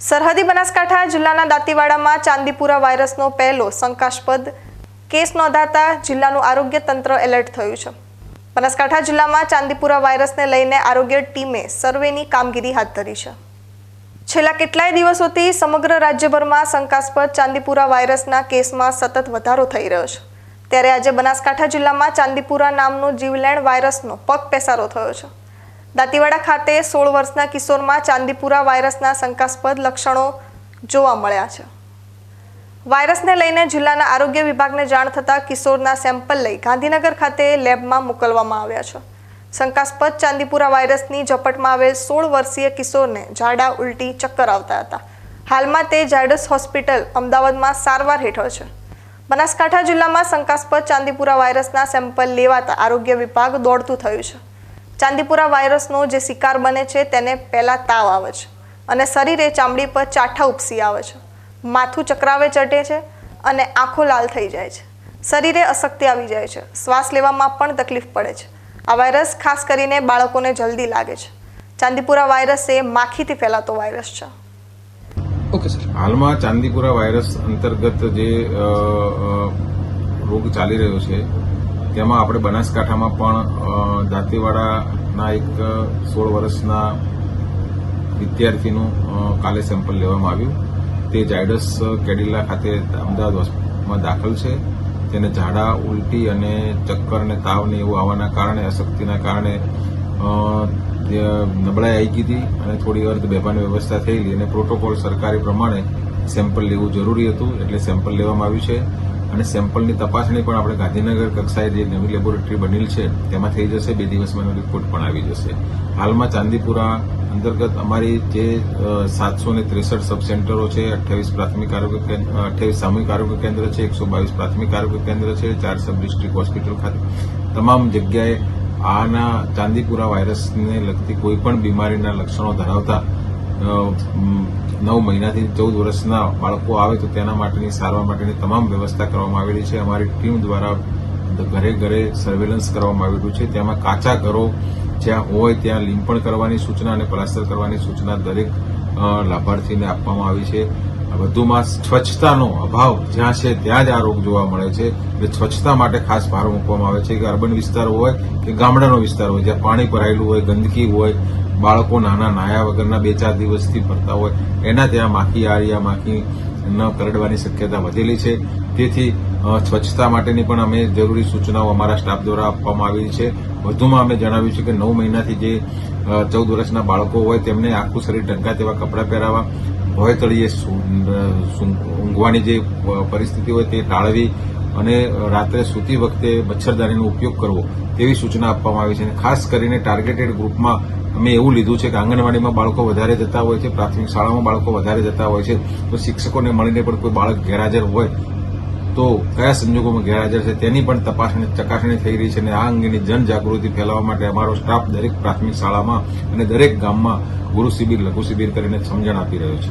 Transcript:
સરહદી બનાસકાંઠા જિલ્લાના દાંતીવાડામાં ચાંદીપુરા વાયરસનો પહેલો શંકાસ્પદ કેસ નોંધાતા જિલ્લાનું આરોગ્ય તંત્ર એલર્ટ થયું છે. બનાસકાંઠા જિલ્લામાં ચાંદીપુરા વાયરસને લઈને આરોગ્ય ટીમે સર્વેની કામગીરી હાથ ધરી છે. છેલ્લા કેટલાય દિવસોથી સમગ્ર રાજ્યભરમાં શંકાસ્પદ ચાંદીપુરા વાયરસના કેસમાં સતત વધારો થઈ રહ્યો છે. ત્યારે આજે બનાસકાંઠા જિલ્લામાં ચાંદીપુરા નામનો જીવલેણ વાયરસનો પગ પેસારો થયો છે. દાંતીવાડા ખાતે સોળ વર્ષના કિશોરમાં ચાંદીપુરા વાયરસના શંકાસ્પદ લક્ષણો જોવા મળ્યા છે. વાયરસને લઈને જિલ્લાના આરોગ્ય વિભાગને જાણ થતાં કિશોરના સેમ્પલ લઈ ગાંધીનગર ખાતે લેબમાં મોકલવામાં આવ્યા છે. શંકાસ્પદ ચાંદીપુરા વાયરસની ઝપટમાં આવેલ સોળ વર્ષીય કિશોરને ઝાડા ઉલટી ચક્કર આવતા હતા. હાલમાં તે ઝાયડસ હોસ્પિટલ અમદાવાદમાં સારવાર હેઠળ છે. બનાસકાંઠા જિલ્લામાં શંકાસ્પદ ચાંદીપુરા વાયરસના સેમ્પલ લેવાતા આરોગ્ય વિભાગ દોડતું થયું છે. ચાંદીપુરા વાયરસનો જે શિકાર બને છે તેને પહેલાં તાવ આવે છે અને શરીરે ચામડી પર ચાઠા ઉપસી આવે છે. માથું ચક્રાવે ચટે છે અને આંખો લાલ થઈ જાય છે. શરીરે અશક્તિ આવી જાય છે. શ્વાસ લેવામાં પણ તકલીફ પડે છે. આ વાયરસ ખાસ કરીને બાળકોને જલ્દી લાગે છે. ચાંદીપુરા વાયરસ એ માખીથી ફેલાતો વાયરસ છે. Okay sir. હાલમાં ચાંદીપુરા વાયરસ અંતર્ગત જે રોગ ચાલી રહ્યો છે તેમાં આપણે બનાસકાંઠામાં પણ અ, દાંતીવાડાના એક સોળ વર્ષના વિદ્યાર્થીનું કાલે સેમ્પલ લેવામાં આવ્યું. તે જાયડસ કેડિલા ખાતે અમદાવાદ હોસ્પિટલમાં દાખલ છે. તેને ઝાડા, ઉલટી અને ચક્કર અને તાવને એવું આવવાના કારણે, અશક્તિના કારણે નબળાઈ આવી ગઈ હતી અને થોડી અર્ધ બેભાની વ્યવસ્થા થયેલી. અને પ્રોટોકોલ સરકારી પ્રમાણે સેમ્પલ લેવું જરૂરી હતું. એટલે સેમ્પલ લેવામાં આવ્યું છે. અને સેમ્પલની તપાસણી પણ આપણે ગાંધીનગર કક્ષાએ જે નવી લેબોરેટરી બનેલ છે, તેમાં થઈ જશે. બે દિવસમાં એનો રિપોર્ટ પણ આવી જશે. હાલમાં ચાંદીપુરા અંતર્ગત અમારી જે સાતસો ને ત્રેસઠ સબ સેન્ટરો છે, અઠ્યાવીસ પ્રાથમિક આરોગ્ય કેન્દ્ર અઠ્યાવીસ સામૂહિક આરોગ્ય કેન્દ્ર છે, એકસો બાવીસ પ્રાથમિક આરોગ્ય કેન્દ્ર છે, ચાર સબ ડિસ્ટ્રિક્ટ હોસ્પિટલ ખાતે. તમામ જગ્યાએ આના ચાંદીપુરા વાયરસને લગતી કોઈપણ બીમારીના લક્ષણો ધરાવતા નવ મહિનાથી ચૌદ વર્ષના બાળકો આવે તો તેના માટેની, સારવાર માટેની તમામ વ્યવસ્થા કરવામાં આવેલી છે. અમારી ટીમ દ્વારા ઘરે ઘરે સર્વેલન્સ કરવામાં આવેલું છે. તેમાં કાચા ઘરો જ્યાં હોય ત્યાં લીંપણ કરવાની સૂચના અને પ્લાસ્ટર કરવાની સૂચના દરેક લાભાર્થીને આપવામાં આવી છે. વધુમાં સ્વચ્છતાનો અભાવ જ્યાં છે, ત્યાં જ આ રોગ જોવા મળે છે. એટલે સ્વચ્છતા માટે ખાસ ભાર મૂકવામાં આવે છે કે અર્બન વિસ્તાર હોય કે ગામડાનો વિસ્તાર હોય, જ્યાં પાણી ભરાયેલું હોય, ગંદકી હોય, બાળકો નાના નાયા વગરના બે ચાર દિવસથી ફરતા હોય, એના ત્યાં માખી આરિયા, માખી ન કરડવાની શક્યતા વધેલી છે. તેથી સ્વચ્છતા માટેની પણ અમે જરૂરી સૂચનાઓ અમારા સ્ટાફ દ્વારા આપવામાં આવી છે. વધુમાં અમે જણાવ્યું છે કે નવ મહિનાથી જે ચૌદ વર્ષના બાળકો હોય તેમને આખું શરીર ઢંકા તેવા કપડાં પહેરાવા ભોય તળીએ ઊંઘવાની જે પરિસ્થિતિ હોય તે ટાળવી અને રાત્રે સૂતી વખતે મચ્છરદાનીનો ઉપયોગ કરવો તેવી સૂચના આપવામાં આવી છે. અને ખાસ કરીને ટાર્ગેટેડ ગ્રુપમાં અમે એવું લીધું છે કે આંગણવાડીમાં બાળકો વધારે જતા હોય છે, પ્રાથમિક શાળામાં બાળકો વધારે જતા હોય છે, તો શિક્ષકોને મળીને પણ કોઈ બાળક ગેરહાજર હોય તો કયા સંજોગોમાં ગેરહાજર છે તેની પણ તપાસણી ચકાસણી થઈ રહી છે અને આ અંગેની જનજાગૃતિ ફેલાવવા માટે અમારો સ્ટાફ દરેક પ્રાથમિક શાળામાં અને દરેક ગામમાં ગુરુ શિબિર, લઘુ શિબિર કરીને સમજણ આપી રહ્યો છે.